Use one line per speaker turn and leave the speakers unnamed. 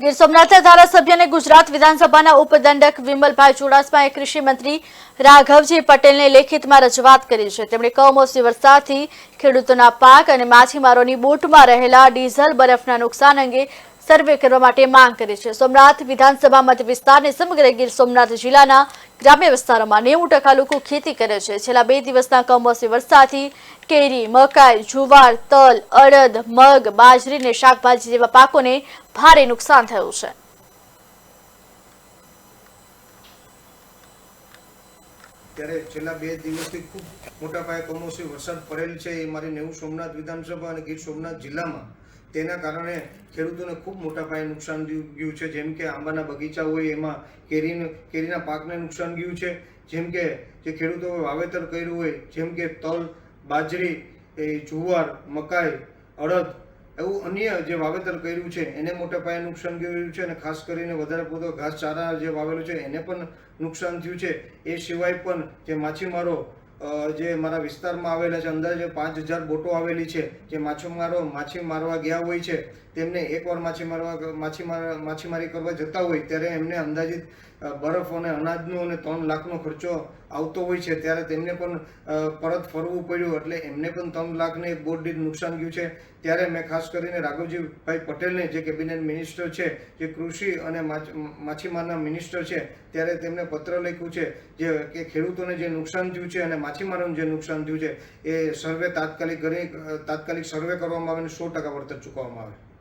ગીર સોમનાથના ધારાસભ્ય અને ગુજરાત વિધાનસભાના ઉપદંડક વિમલભાઈ ચુડાસમાએ કૃષિ મંત્રી રાઘવજી પટેલને લેખિતમાં રજૂઆત કરી છે. તેમણે કમોસમી વરસાદથી ખેડૂતોના પાક અને માછીમારોની બોટમાં રહેલા ડીઝલ બરફના નુકસાન અંગે સર્વે કરવા માટે માંગ કરી છે. સોમનાથ વિધાનસભા મત વિસ્તારને સમગ્ર ગીર સોમનાથ જિલ્લાના ગ્રામ્ય વિસ્તારોમાં નેવું ટકા લોકો ખેતી કરે છે. છેલ્લા બે દિવસના કમોસમી વરસાદથી કેરી, મકાઈ, જુવાર, તલ, અડદ, મગ, બાજરી અને શાકભાજી જેવા પાકોને ભારે નુકસાન થયું છે.
ત્યારે છેલ્લા બે દિવસથી ખૂબ મોટા પાયે કમોસમી વરસાદ પડેલ છે. એ મારી નેવું સોમનાથ વિધાનસભા અને ગીર સોમનાથ જિલ્લામાં તેના કારણે ખેડૂતોને ખૂબ મોટા પાયે નુકસાન ગયું છે. જેમ કે આંબાના બગીચા હોય, એમાં કેરીનું કેરીના પાકને નુકસાન ગયું છે. જેમ કે જે ખેડૂતોએ વાવેતર કર્યું હોય, જેમ કે તલ, બાજરી, એ જુવાર, મકાઈ, અડદ, એવું અન્ય જે વાવેતર કર્યું છે, એને મોટા પાયે નુકસાન ગયું છે અને ખાસ કરીને વધારે પૂરતો ઘાસચારા જે વાવેલો છે, એને પણ નુકસાન થયું છે. એ સિવાય પણ જે માછીમારો જે મારા વિસ્તારમાં આવેલા છે અંદાજે પાંચ હજાર બોટો આવેલી છે, જે માછીમારો માછી મારવા ગયા હોય છે, તેમને એકવાર માછી મારવા માછીમાર માછીમારી કરવા જતા હોય, ત્યારે એમને અંદાજિત બરફ અને અનાજનો અને ત્રણ લાખનો ખર્ચો આવતો હોય છે, ત્યારે તેમને પણ પરત ફરવું પડ્યું. એટલે એમને પણ ત્રણ લાખને બોર્ડ દીઠ નુકસાન ગયું છે. ત્યારે મેં ખાસ કરીને રાઘવજીભાઈ પટેલને, જે કેબિનેટ મિનિસ્ટર છે, જે કૃષિ અને માછ- માછીમારના મિનિસ્ટર છે, ત્યારે તેમને પત્ર લખ્યું છે, જે કે ખેડૂતોને જે નુકસાન થયું છે અને માછીમારોને જે નુકસાન થયું છે, એ સર્વે તાત્કાલિક કરી તાત્કાલિક સર્વે કરવામાં આવે અને સો ટકા વળતર ચૂકવવામાં આવે.